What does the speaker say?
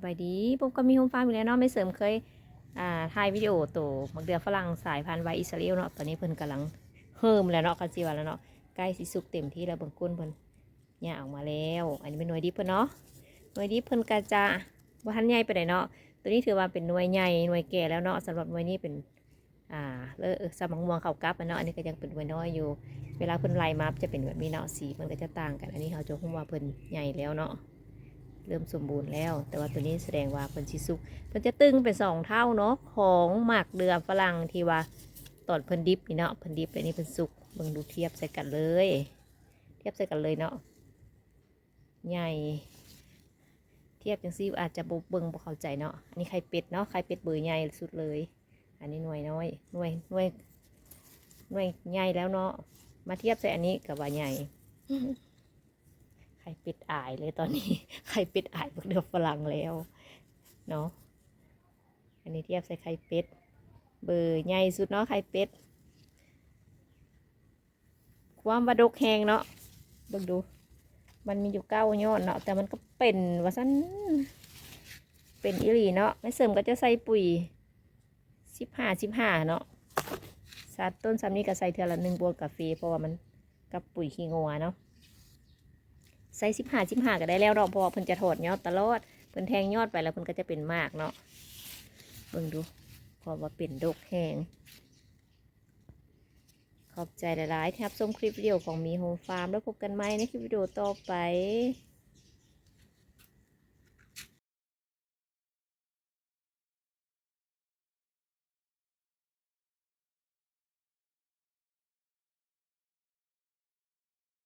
สบายดีผมก็มีโฮมฟาร์มอยู่แล้วเนาะไม่เสริมเคยอ่าถ่ายวิดีโอตัวมักเดือฝรั่งสายพันธุ์ไวอิสราเอลเนาะตอนนี้เพิ่นกำลังเฮิมแล้วเนาะกันจีว่าแล้วเนาะใกล้สิสุกเต็มที่แล้วเบิ่งก้นเพิ่นเนี่ยออกมาแล้ว อันนี้เป็นหน่วยดิบเพิ่นเนาะหน่วยดิบเพิ่นกระจะบ่ทันใหญ่ไปไหนเนาะตัวนี้ถือว่าเป็นหน่วยใหญ่หน่วยแก่แล้วเนาะสำหรับหน่วยนี้เป็นอ่าเลอสมองม่วงเขากับเนาะอันนี้ก็ยังเป็นหน่วยน้อยอยู่ เวลาเพิ่นไล่มาจะเป็นแบบนี้เนาะสีมันก็จะต่างกัน อันนี้เขาจะฮู้ว่าเพิ่นใหญ่แล้วเนาะ เริ่มสมบูรณ์แล้ว แต่ว่าตัวนี้แสดงว่าเพิ่นสิสุกเพิ่นจะตึงเป็นสองเท่าเนาะของหมากเดือฝรั่งที่ว่าตอนเพิ่นดิบนี่เนาะเพิ่นดิบอันนี้เพิ่นสุกเบิ่งดูเทียบใส่กันเลย เทียบใส่กันเลยเนาะใหญ่เทียบจังซี่อาจจะบเบิ่งบ่เข้าใจเนาะอันนี้ไข่เป็ดเนาะไข่เป็ดเบอร์ใหญ่สุดเลย อันนี้หน่วยน้อยหน่วยหน่วยหน่วยใหญ่แล้วเนาะมาเทียบใส่อันนี้กับว่าใหญ่ ข่เป็ดอายเลยตอนนี้ ไข่เป็ดอายบักเดือฝรั่งแล้ว เนาะ อันนี้เทียบใส่ไข่เป็ด เบอร์ใหญ่สุดเนาะไข่เป็ด ความวาดกแหงเนาะเบิ่งดู มันมีอยู่เก้ายอดเนาะ แต่มันก็เป็นว่าสั้นเป็นอิลีเนาะไม่เสริมก็จะใส่ปุ๋ยสิบห้าสิบห้าเนาะสัดต้นซ้ำนี้ก็ใส่เทือละหนึ่งบวกกาแฟเพราะว่ามันกับปุ๋ยขี้งัวเนาะ ใส่สิบห้าสิบห้าก็ได้แล้วเนาะพอเพิ่นจะถอดยอดตลอดเพิ่นแทงยอดไปแล้วเพิ่นก็จะเป็นมากเนาะเบิ่งดูพอว่าเป็นดกแห้งขอบใจหลายๆที่รับชมคลิปวิดีโอของมีโฮมฟาร์มแล้วพบกันใหม่ในคลิปวิดีโอต่อไป